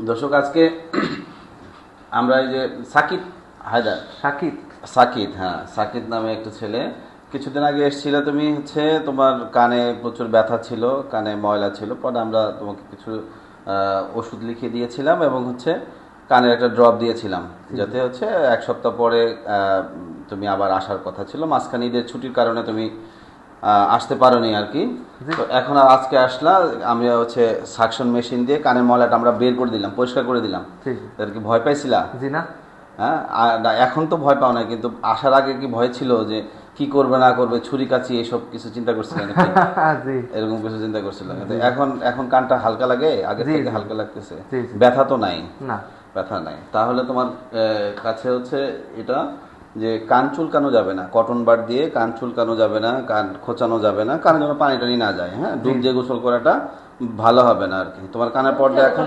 দর্শক আজকে আমরা এই যে সাকিব হায়দার। সাকিব? সাকিব হ্যাঁ সাকিব নামে একটা ছেলে। কিছুদিন আগে এসেছিলে তুমি হচ্ছে তোমার কানে প্রচুর ব্যথা ছিল কানে ময়লা ছিল। পরে আমরা তোমাকে কিছু ওষুধ লিখে দিয়েছিলাম এবং হচ্ছে কানের একটা ড্রপ দিয়েছিলাম। যাতে হচ্ছে এক সপ্তাহ পরে তুমি আবার আসার কথা ছিল। মাঝখানে ঈদের ছুটির কারণে তুমি আসতে পারোনি আর কি। তো এখন আর আজকে আসলা আমি হচ্ছে সাকশন মেশিন দিয়ে কানের ময়লাটা আমরা বের করে দিলাম পরিষ্কার করে দিলাম। তার কি ভয় পাইছিলা? জি না। হ্যাঁ এখন তো ভয় পাও না কিন্তু আসার আগে কি ভয় ছিল যে কি করবে না করবে ছুরি কাছি এসব কিছু চিন্তা করছিল এরকম কিছু চিন্তা করছিল। এখন এখন কানটা হালকা লাগে আগে থেকে। হালকা লাগতেছে। ব্যথা তো নাই? না। ব্যথা নাই। তাহলে তোমার কাছে হচ্ছে এটা যে কান চুলকানো যাবে না কটন বার দিয়ে কান চুলকানো যাবে না কান খোঁচানো যাবে না কানে যেন পানি টানি না যায় হ্যাঁ? ডুব দিয়ে গোসল করাটা ভালো হবে না আর কি। তোমার কানের পর্দা এখন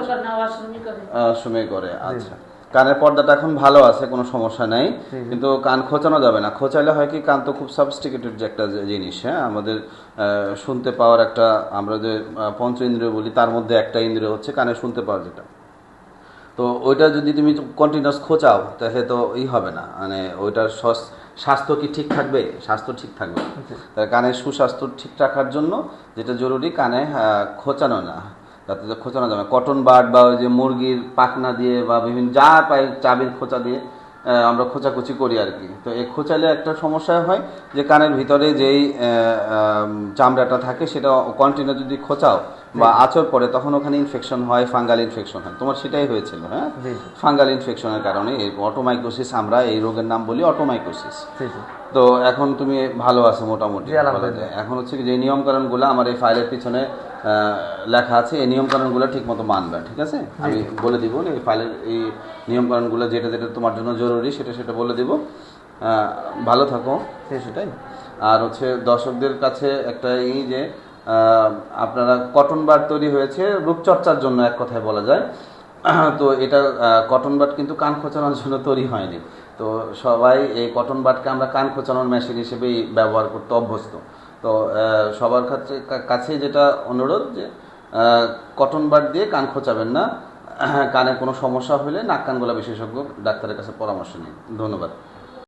সময় করে। আচ্ছা। কানের পর্দাটা এখন ভালো আছে কোনো সমস্যা নাই কিন্তু কান খোঁচানো যাবে না। খোঁচাইলে হয় কি কান তো খুব সাবস্টিকেটেড যে একটা জিনিস হ্যাঁ? আমাদের আহ, শুনতে পাওয়ার একটা আমরা যে পঞ্চ ইন্দ্রিয় বলি তার মধ্যে একটা ইন্দ্রিয় হচ্ছে কানে শুনতে পাওয়ার যেটা। তো ওইটা যদি তুমি কন্টিনিউস খোঁচাও তাহলে তো ই হবে না। মানে ওইটার সস- স্বাস্থ্য কি ঠিক থাকবে? স্বাস্থ্য ঠিক থাকবে না। কানে কানের সুস্বাস্থ্য ঠিক রাখার জন্য যেটা জরুরি কানে খোঁচানো না। যাতে তো খোঁচানো যাবে কটন বার্ড বা ওই যে মুরগির পাখনা দিয়ে বা বিভিন্ন যা পাই চাবির খোঁচা দিয়ে আমরা খোঁচাখুচি করি আর কি। তো এই খোঁচালে একটা সমস্যা হয় যে কানের ভিতরে যেই চামড়াটা থাকে সেটা কন্টিনিউ যদি খোঁচাও বা আচর পড়ে তখন ওখানে ইনফেকশন হয় ফাঙ্গাল ইনফেকশন হয়। তোমার সেটাই হয়েছিল হ্যাঁ? ফাঙ্গাল ইনফেকশনের কারণে এই অটোমাইকোসিস আমরা এই রোগের নাম বলি অটোমাইকোসিস তো এখন তুমি ভালো আছো মোটামুটি। এখন হচ্ছে কি যে নিয়মকানুনগুলো আমার এই ফাইলের পিছনে লেখা আছে এই নিয়মকানুনগুলো ঠিক মতো মানবে ঠিক আছে? আমি বলে দিব এই ফাইলের এই নিয়মকানুনগুলো যেটা যেটা তোমার জন্য জরুরি সেটা সেটা বলে দিব। ভালো থাকো সেটাই। আর হচ্ছে দর্শকদের কাছে একটা এই যে আপনারা কটন বার তৈরি হয়েছে রূপচর্চার জন্য এক কথায় বলা যায়। তো এটা কটন বাট কিন্তু কান খোঁচানোর জন্য তৈরি হয়নি। তো সবাই এই কটন বাটকে আমরা কান খোঁচানোর মেশিন হিসেবেই ব্যবহার করতে অভ্যস্ত। তো সবার ক্ষেত্রে কাছে যেটা অনুরোধ যে কটন বার দিয়ে কান খোঁচাবেন না। কানে কোনো সমস্যা হলে নাক কান গলা বিশেষজ্ঞ ডাক্তারের কাছে পরামর্শ নিন। ধন্যবাদ।